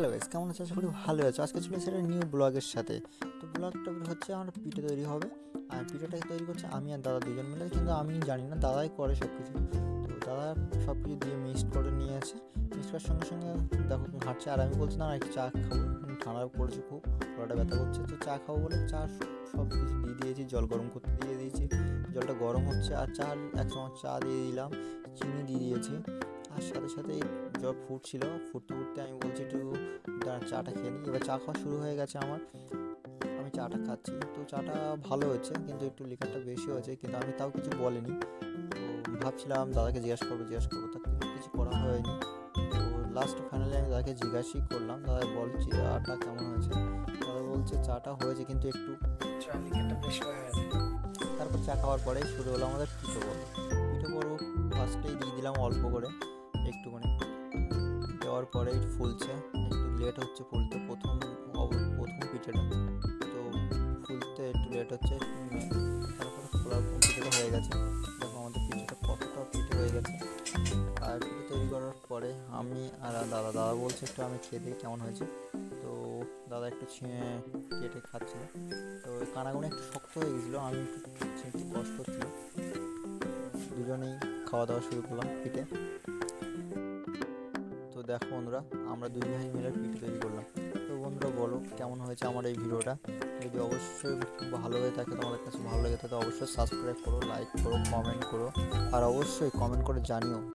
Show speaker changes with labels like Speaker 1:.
Speaker 1: Hello guys কেমন আছো? আশা করি ভালো আছো। আজকে চলে এসেছে নিউ ব্লগের সাথে। তো ব্লগটা হচ্ছে আমার পিঠে তৈরি হবে। আর পিঠেটাকে তৈরি করছে আমি আর দাদা দুজন মিলে, কিন্তু আমি জানি না, দাদাই করে সব কিছু তো দাদা সব কিছু দিয়ে মিক্সড করে নিয়ে নিয়েছে মিক্স করার সঙ্গে সঙ্গে দেখো হাঁটছে। আর আমি বলছি, না একটু চা খাব। ঠান্ডা পড়েছে খুব, গলাটা ব্যথা করছে। তো চা খাব বলে চা সব কিছু দিয়ে দিয়েছি। জল গরম করতে দিয়ে দিয়েছি। জলটা গরম হচ্ছে। আর চা, এক চামচ চা দিয়ে দিলাম। চিনি দিয়ে দিয়েছি। সাথে সাথে জল ফুটছিল। ফুটতে ফুটতে আমি বলছি একটু চাটা খেয়ে নিই। এবার চা খাওয়া শুরু হয়ে গেছে আমার। আমি চাটা খাচ্ছি। তো চাটা ভালো হয়েছে কিন্তু একটু লিকারটা বেশি হয়েছে কিন্তু আমি তাও কিছু বলিনি। তো ভাবছিলাম দাদাকে জিজ্ঞাসা করব জিজ্ঞাসা করব তা কিন্তু কিছু করা হয়নি। তো লাস্ট ফাইনালি আমি দাদাকে জিজ্ঞাসাই করলাম দাদা বলছি চাটা কেমন হয়েছে? দাদা বলছে চাটা হয়েছে কিন্তু একটু তারপর চা খাওয়ার পরে শুরু হলো আমাদের পিঠে বড় পিঠে বড় ফার্স্টেই দিয়ে দিলাম অল্প করে। দেওয়ার পরে ফুলছে একটু লেট হচ্ছে ফুলতে প্রথম প্রথম পিঠেটা। তো ফুলতে একটু লেট হচ্ছে উম, তারপরে ফোলা পিঠেটা হয়ে গেছে। দেখো আমাদের পিঠেটা কতটা পিঠে হয়ে গেছে। আর পিঠে তৈরি করার পরে আমি আর দাদা দাদা বলছে একটু আমি খেয়ে দেখি কেমন হয়েছে। তো দাদা একটু ছিঁড়ে কেটে খাচ্ছিল তো ওই কানাগুলো একটু শক্ত হয়ে গেছিল আমি একটু কষ্ট হচ্ছিল। দুজনেই খাওয়া দাওয়া শুরু করলাম পিঠে। দেখো বন্ধুরা, আমরা দুই ভাই মিলে পিঠে তৈরি করলাম। তো বন্ধুরা বলো, কেমন হয়েছে আমার এই ভিডিওটা? যদি অবশ্যই ভালো হয়ে থাকে, তোমাদের কাছে ভালো লেগে থাকে অবশ্যই সাবস্ক্রাইব করো লাইক করো কমেন্ট করো, আর অবশ্যই কমেন্ট করে জানিও।